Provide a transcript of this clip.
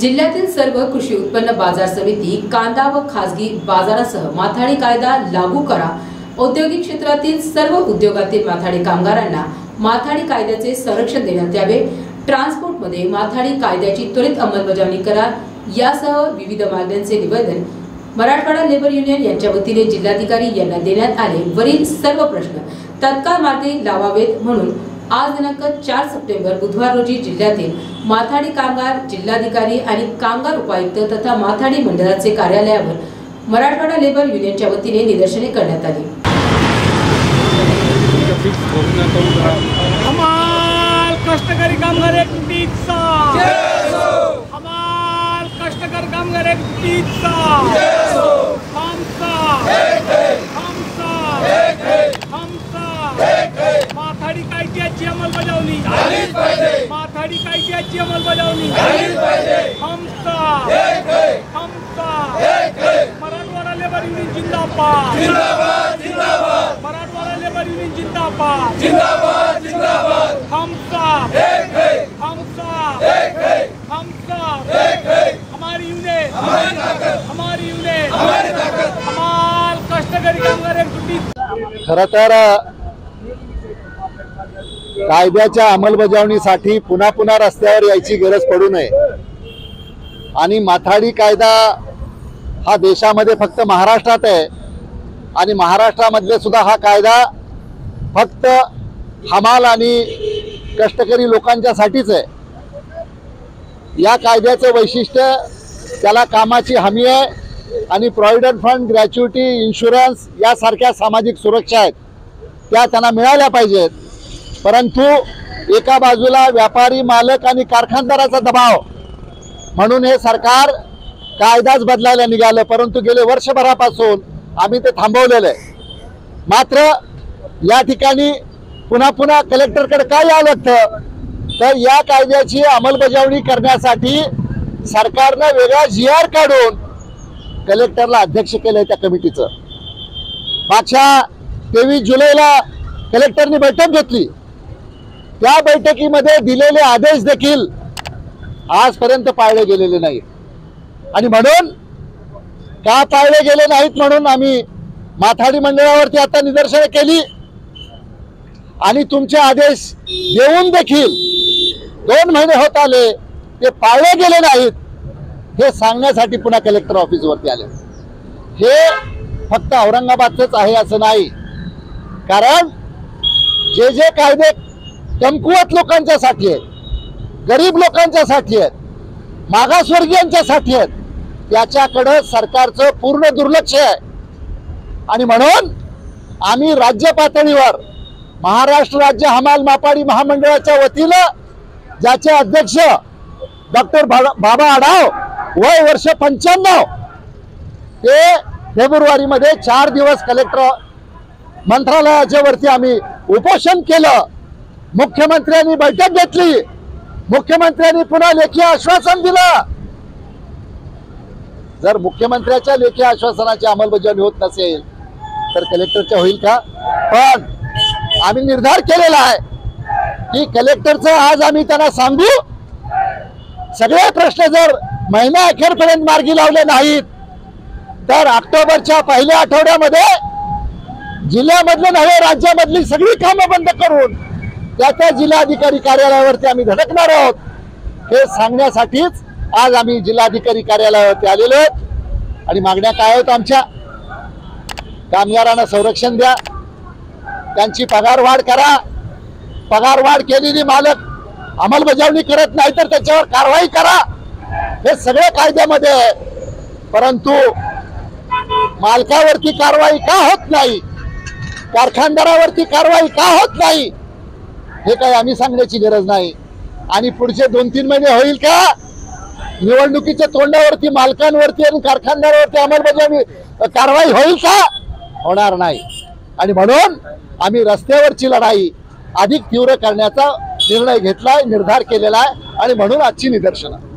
जिल्ह्यातील सर्व कृषी उत्पन्न बाजार समिती कांदा व खासगी बाजारासह माथाडी कायदा लागू करा. औद्योगिक क्षेत्रातील सर्व उद्योगातील माथाडी कामगारांना माथाडी कायद्याचे संरक्षण देण्यात यावे. ट्रान्सपोर्टमध्ये माथाडी कायद्याची त्वरित अंमलबजावणी करा. यासह विविध मागण्यांचे निवेदन मराठवाडा लेबर युनियन यांच्या वतीने जिल्हाधिकारी यांना देण्यात आले. वरील सर्व प्रश्न तत्काळ मार्गी लावावेत म्हणून आज दिनांक चार सप्टेंबर बुधवार रोजी जिल्ह्यातील माथाडी कामगार जिल्हाधिकारी आणि कामगार उपायुक्त तथा माथाडी मंडळाचे कार्यालयावर मराठवाडा लेबर युनियनच्या वतीने निदर्शने करण्यात आली. हमाल कष्टकरी कामगार एकटीचा हमाल कष्टकरी कामगार एकटीचा माथाडी कायद्याची अंमलबजावणी. माथाडी कायद्याची अंमलबजावणी. आमचा आमचा मराठवाडा लेबर युनियन जिंदाबाद. मराठवाडा लेबर युनियन जिंदाबाद. हमसा. हमसा. हमसा. हमारी यूनियन. हमारी यूनियन. हमाल कष्टकरी कामगार एकजुटीत खर तर कायद्याच्या अंमलबजावणीसाठी पुन्हा पुन्हा रस्त्यावर यायची गरज पडू नये. आणि माथाडी कायदा हा देशामध्ये फक्त महाराष्ट्रात आहे. आणि महाराष्ट्रामधले सुद्धा हा कायदा फक्त हमाल आणि कष्टकरी लोकांच्यासाठीच आहे. या कायद्याचं वैशिष्ट्य त्याला कामाची हमी आहे आणि प्रॉव्हिडंट फंड ग्रॅच्युटी इन्शुरन्स यासारख्या सामाजिक सुरक्षा आहेत. त्या त्यांना मिळाल्या पाहिजेत. परंतु एका बाजूला व्यापारी मालक आणि कारखानदाराचा दबाव. म्हणून हे सरकार कायदाच बदलायला निघालं. परंतु गेले वर्षभरापासून आम्ही ते थांबवलेलं आहे. मात्र या ठिकाणी पुन्हा पुन्हा कलेक्टरकडे काय यावं लागतं? तर या कायद्याची अंमलबजावणी करण्यासाठी सरकारनं वेगळा जी आर काढून कलेक्टरला अध्यक्ष केलंय त्या कमिटीचं. मागच्या तेवीस जुलैला कलेक्टरनी बैठक घेतली. त्या बैठकीमध्ये दिलेले आदेश देखील आजपर्यंत पाळले गेलेले नाहीत आणि म्हणून का पाळले गेले नाहीत म्हणून आम्ही माथाडी मंडळावरती आता निदर्शनं केली. आणि तुमचे आदेश देऊन देखील दोन महिने होत आले ते पाळले गेले नाहीत हे सांगण्यासाठी पुन्हा कलेक्टर ऑफिसवरती आले. हे फक्त औरंगाबादचंच आहे असं नाही. कारण जे जे कायदे कमकुवत लोकांच्यासाठी आहेत. गरीब लोकांच्यासाठी आहेत. मागासवर्गीयांच्यासाठी आहेत. त्याच्याकडं सरकारचं पूर्ण दुर्लक्ष आहे. आणि म्हणून आम्ही राज्य पातळीवर महाराष्ट्र राज्य हमाल मापाडी महामंडळाच्या वतीनं ज्याचे अध्यक्ष डॉक्टर बाबा आढाव वय वर्ष पंच्याण्णव ते फेब्रुवारीमध्ये चार दिवस कलेक्टर मंत्रालयाच्या वरती आम्ही उपोषण केलं. मुख्यमंत्र्यांनी बैठक घेतली. मुख्यमंत्र्यांनी पुन्हा लेखी आश्वासन दिलं. जर मुख्यमंत्र्याच्या लेखी आश्वासनाची अंमलबजावणी होत नसेल तर कलेक्टरच्या होईल का? पण आम्ही निर्धार केलेला आहे की कलेक्टरचं आज आम्ही त्यांना सांगू. सगळे प्रश्न जर महिना अखेरपर्यंत मार्गी लावले नाहीत तर ऑक्टोबरच्या पहिल्या आठवड्यामध्ये जिल्ह्यामधले नव्हे राज्यामधली सगळी कामं बंद करून त्या त्या जिल्हाधिकारी कार्यालयावरती आम्ही धडकणार आहोत. हे सांगण्यासाठीच आज आम्ही जिल्हाधिकारी कार्यालयावरती आलेलो आहोत. आणि मागण्या काय आहेत आमच्या? कामगारांना संरक्षण द्या. त्यांची पगार वाढ करा. पगार वाढ केलेली मालक अंमलबजावणी करत नाही तर त्याच्यावर कारवाई करा. हे सगळे कायद्यामध्ये आहे. परंतु मालकावरती कारवाई का होत नाही? कारखानदारावरती कारवाई का होत नाही? हे काही आम्ही सांगण्याची गरज नाही. आणि पुढचे दोन तीन महिने होईल का? निवडणुकीच्या तोंडावरती मालकांवरती आणि कारखानदारावरती अंमलबजावणी कारवाई होईल का? होणार नाही. आणि म्हणून आम्ही रस्त्यावरची लढाई अधिक तीव्र करण्याचा निर्णय घेतलाय निर्धार केलेला आहे. आणि म्हणून आजची निदर्शनं.